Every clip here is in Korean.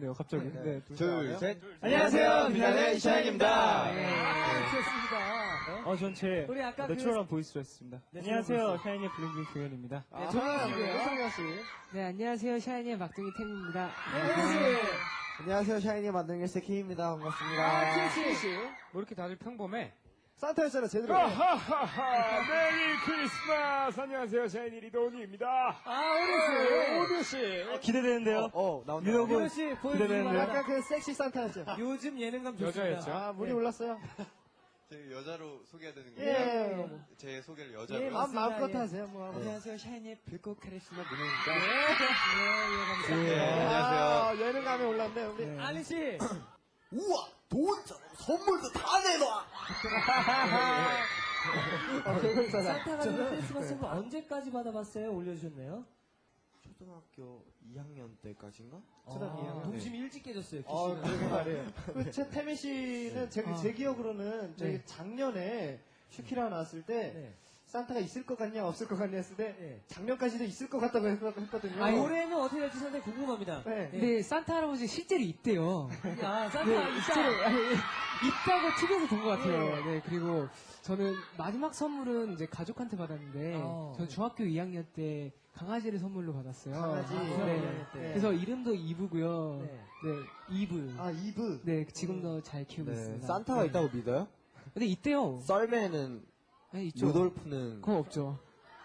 네요 갑자기. 네. 둘, 셋. 안녕하세요, 빛나는 샤인입니다. 네. 좋습니다. 어, 전제 우리 아까 내추럴한 보이스로 했습니다. 안녕하세요, 샤이니의 블링블링 조현입니다. 네, 정현이고요. 호성현 씨. 네, 안녕하세요. 샤이니의 막둥이 템입니다. 안녕하세요, 샤이니 만능의 세키입니다. 반갑습니다. 아, 키 씨. 뭐 이렇게 다들 평범해? 산타였잖아, 제대로. 하하하 메리 크리스마스 안녕하세요 샤이니 리도니입니다 아, 오리 오드 씨 어, 기대되는데요. 어, 나온다. 민호 군. 씨. 씨, 보여주시면 기대되는데요. 약간 그 섹시 산타였죠. 요즘 예능감 좋습니다. 여자였죠? 아, 물이 올랐어요. 제 여자로 소개해야 되는 예. 거예요? 제 소개를 여자로 예, 요 아, 마음껏 예. 하세요, 뭐. 안녕하세요, 샤이니의 불꽃 카리스마 민호입니다. 네, 네, 예, 예, 감사합니다. 안녕하세요. 아, 예능감이 올랐네, 우리. 아니 씨. 우와, 돈처럼 선물도 다 내놔! 아, 개그사다. 산타가 주는 크리스마스 선물 언제까지 받아봤어요? 올려주셨네요. 초등학교 2학년 때까지인가? 아, 동심이 일찍 깨졌어요, 키 아. 그러게 말이에요. 그, 제, 태미 씨는 제, 제 기억으로는 저희 네. 작년에 슈키라 나왔을 때 네. 산타가 있을 것 같냐, 없을 것 같냐 했을 때 네. 작년까지도 있을 것 같다고 했- 했거든요. 아, 올해는 어떻게 될지 상당히 궁금합니다. 네. 근데 산타 할아버지 실제로 있대요. 아, 산타 네, 실제로 있다. 아니, 있다고 TV에서 본 것 같아요. 네, 그리고 저는 마지막 선물은 이제 가족한테 받았는데, 어. 전 중학교 2학년 때 강아지를 선물로 받았어요. 강아지. 네. 네. 그래서 이름도 이브고요. 네. 네, 이브. 아, 이브. 네, 지금도 잘 키우고 있습니다. 산타가 네. 있다고 믿어요? 근데 있대요. 썰매는 네, 있죠. 루돌프는 그건 없죠.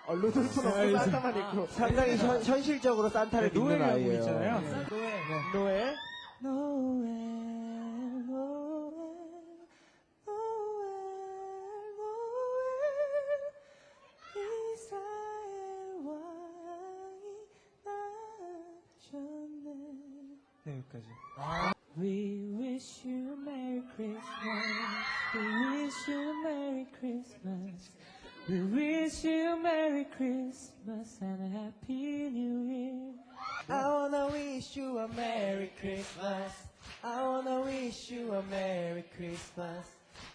어, 루돌프는 없고 산타만 있고. 상당히 현, 현실적으로 산타를 믿는 노엘이라고 아이예요. 있잖아요. 노예. 네, 여기까지. We wish you We wish you Merry Christmas and a Happy New Year. I wanna wish you a Merry Christmas. I wanna wish you a Merry Christmas.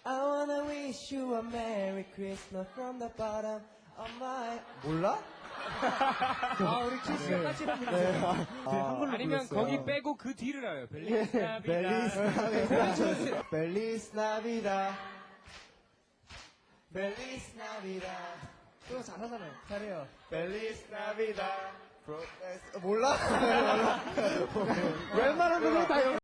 I wanna wish you a Merry Christmas from the bottom of my. 몰라? 아, 우리 키스가 까칠합니다. 아니면 거기 빼고 그 뒤를 알아요 벨리스 벨리스 나비다. 벨리스 나비다. 벨리스 나비다. 그거 잘하잖아요. 잘해요. 벨리스 나비다. 프로페스- 몰라? 웬만한 노래 다